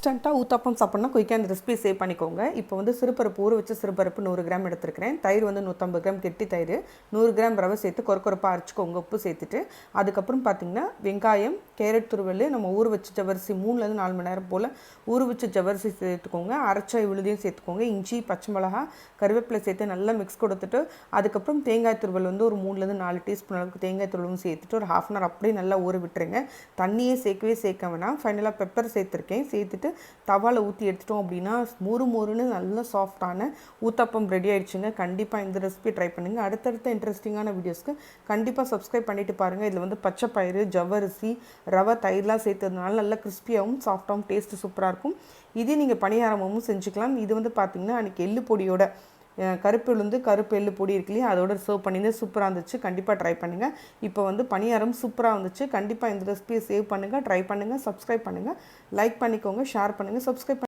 இன்ஸ்டண்ட்டாக ஊத்தாப்பம் சாப்பிட்னா குயிக்காக இந்த ரெசிபி சேவ் பண்ணிக்கோங்க. இப்போ வந்து சிறுபருப்பு ஊற வச்சு சிறுபருப்பு நூறு கிராம் எடுத்துருக்கிறேன். தயிர் வந்து நூற்றம்பது கிராம் கெட்டி தயிர். நூறு கிராம் ரவை சேர்த்து கொரக்கொரப்பாக அரைச்சிக்கோங்க உப்பு சேர்த்துட்டு. அதுக்கப்புறம் பார்த்தீங்கன்னா வெங்காயம் கேரட் துருவல் நம்ம ஊற வச்ச ஜவரிசி மூணுலேருந்து நாலு மணி நேரம் போல் ஊற வச்ச ஜவரிசி சேர்த்துக்கோங்க. அரைச்ச விழுதியும் சேர்த்துக்கோங்க. இஞ்சி பச்சை மிளகா கருவேப்பிலை சேர்த்து நல்லா மிக்ஸ் கொடுத்துட்டு அதுக்கப்புறம் தேங்காய் துருவல் வந்து ஒரு மூணுலேருந்து நாலு டீஸ்பூன் அளவுக்கு தேங்காய் துருவலும் சேர்த்துட்டு ஒரு ஹாஃப் அன் ஹவர் அப்படியே நல்லா ஊற விட்டுருங்க. தண்ணியே சேர்க்கவே சேர்க்க வேணாம். ஃபைனலாக பெப்பர் சேர்த்துருக்கேன். சேர்த்துட்டு தவாவில் ஊற்றி எடுத்துட்டோம் அப்படின்னா மொறு மொறுன்னு நல்ல சாஃப்டான ஊத்தப்பம் ரெடி ஆயிடுச்சுங்க. கண்டிப்பாக இந்த ரெசிபி ட்ரை பண்ணுங்கள் அடுத்தடுத்த இன்ட்ரெஸ்டிங்கான வீடியோஸ்க்கு கண்டிப்பாக சப்ஸ்கிரைப் பண்ணிட்டு பாருங்கள் இதில் வந்து பச்சை பயிறு ஜவ்வரிசி ரவை தயிர்லாம் சேர்த்ததுனால நல்லா கிறிஸ்பியாகவும் சாஃப்டாகவும் டேஸ்ட்டு சூப்பராக இருக்கும். இதே நீங்கள் பணியாரமும் செஞ்சுக்கலாம். இது வந்து பார்த்தீங்கன்னா அன்றைக்கி எள்ளு பொடியோட கருப்பு உளுந்து கருப்பு எள்ளு பொடி இருக்கு இல்லையா? அதோட சர்வ் பண்ணியிருந்து சூப்பராக இருந்துச்சு. கண்டிப்பாக ட்ரை பண்ணுங்கள் இப்போ வந்து பணியாரம் சூப்பராக இருந்துச்சு கண்டிப்பாக இந்த ரெசிபியை சேவ் பண்ணுங்கள் ட்ரை பண்ணுங்கள் சப்ஸ்கிரைப் பண்ணுங்கள் லைக் பண்ணிக்கோங்க ஷேர் பண்ணுங்கள் சப்ஸ்கிரைப்